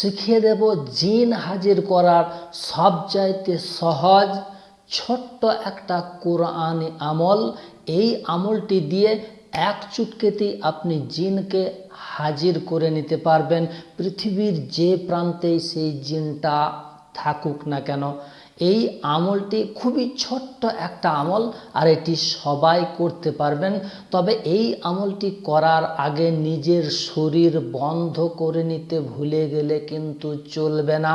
শিখিয়ে দেব জিন হাজির করার সবচাইতে সহজ, ছোট্ট একটা কোরআন আমল। এই আমলটি দিয়ে এক চুটকেতেই আপনি জিনকে হাজির করে নিতে পারবেন। পৃথিবীর যে প্রান্তেই সেই জিনটা থাকুক না কেন এই আমলটি খুবই ছোট্ট একটা আমল, আর এটি সবাই করতে পারবেন। তবে এই আমলটি করার আগে নিজের শরীর বন্ধ করে নিতে ভুলে গেলে কিন্তু চলবে না।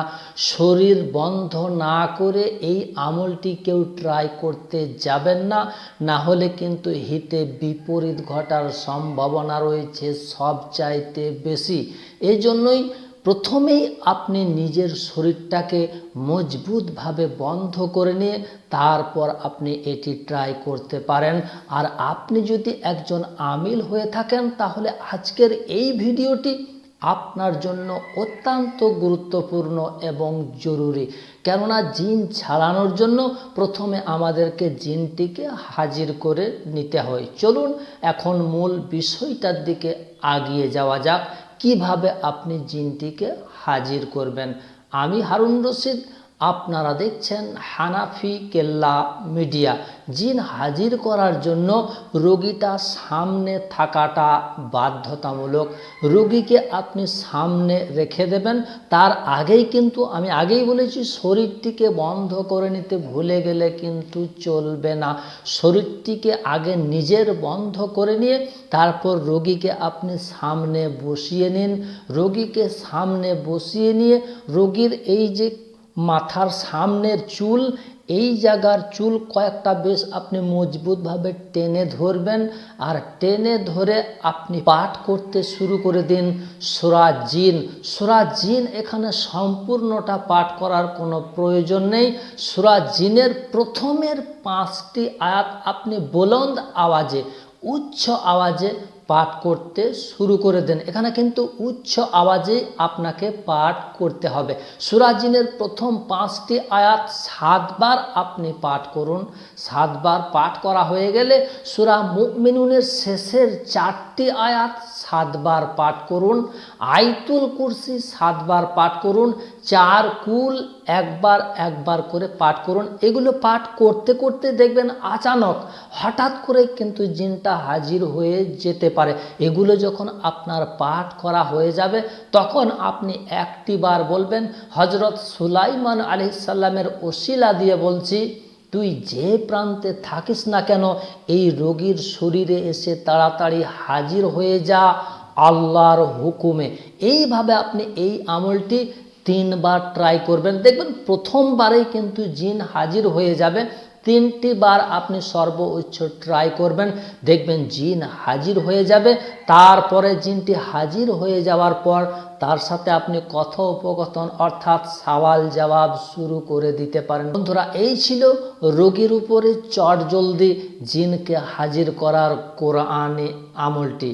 শরীর বন্ধ না করে এই আমলটি কেউ ট্রাই করতে যাবেন না। না হলে কিন্তু হিতে বিপরীত ঘটার সম্ভাবনা রয়েছে সব চাইতে বেশি। এই জন্যই প্রথমেই আপনি নিজের শরীরটাকে মজবুতভাবে বন্ধ করে নিয়ে তারপর আপনি এটি ট্রাই করতে পারেন। আর আপনি যদি একজন আমিল হয়ে থাকেন, তাহলে আজকের এই ভিডিওটি আপনার জন্য অত্যন্ত গুরুত্বপূর্ণ এবং জরুরি। কেননা জিন ছাড়ানোর জন্য প্রথমে আমাদেরকে জিনটিকে হাজির করে নিতে হয়। চলুন এখন মূল বিষয়টার দিকে আগিয়ে যাওয়া যাক। কীভাবে আপনি জিনটিকে হাজির করবেন? আমি হারুন রশিদ আপনারা দেখছেন হানাফি কেল্লা মিডিয়া। জিন হাজির করার জন্য রোগীটা সামনে থাকাটা বাধ্যতামূলক। রোগীকে আপনি সামনে রেখে দেবেন। তার আগেই কিন্তু আমি আগেই বলেছি, শরীরটিকে বন্ধ করে নিতে ভুলে গেলে কিন্তু চলবে না। শরীরটিকে আগে নিজের বন্ধ করে নিয়ে তারপর রোগীকে আপনি সামনে বসিয়ে নিন। রোগীকে সামনে বসিয়ে নিয়ে রোগীর এই যে মাথার সামনের চুল, এই জায়গার চুল কয়েকটা বেশ আপনি মজবুতভাবে টেনে ধরবেন আর টেনে ধরে আপনি পাঠ করতে শুরু করে দিন সুরা জিন সুরা জিন এখানে সম্পূর্ণটা পাঠ করার কোনো প্রয়োজন নেই। সুরা জিনের প্রথমের পাঁচটি আয়াত আপনি বুলন্দ আওয়াজে, উচ্চ আওয়াজে পাঠ করতে শুরু করে দেন। এখানে কিন্তু উচ্চ আওয়াজেই আপনাকে পাঠ করতে হবে। সুরাজিনের প্রথম পাঁচটি আয়াত সাতবার আপনি পাঠ করুন। সাতবার পাঠ করা হয়ে গেলে সুরা মুকমিনুনের শেষের চারটি আয়াত সাতবার পাঠ করুন। আইতুল কুরসি সাতবার পাঠ করুন। চার কুল একবার একবার করে পাঠ করুন। এগুলো পাঠ করতে করতে দেখবেন আচানক হঠাৎ করে কিন্তু জিনটা হাজির হয়ে যেতে পারে। এগুলো যখন আপনার পাঠ করা হয়ে যাবে, তখন আপনি একটি বার বলবেন হজরত সুলাইমান আলি সাল্লামের ওসিলা দিয়ে বলছি, তুই যে প্রান্তে থাকিস না কেন, এই রোগীর শরীরে এসে তাড়াতাড়ি হাজির হয়ে যা আল্লাহর হুকুমে। এইভাবে আপনি এই আমলটি তিনবার ট্রাই করবেন। দেখবেন প্রথমবারেই কিন্তু জিন হাজির হয়ে যাবে। তিনটি বার আপনি সর্বোচ্চ ট্রাই করবেন। দেখবেন জিন হাজির হয়ে যাবে। তারপরে জিনটি হাজির হয়ে যাওয়ার পর তার সাথে আপনি কথোপকথন অর্থাৎ সওয়াল জবাব শুরু করে দিতে পারেন। বন্ধুরা, এই ছিল রোগীর উপরে চট জলদি জিনকে হাজির করার কোরআনে আমলটি।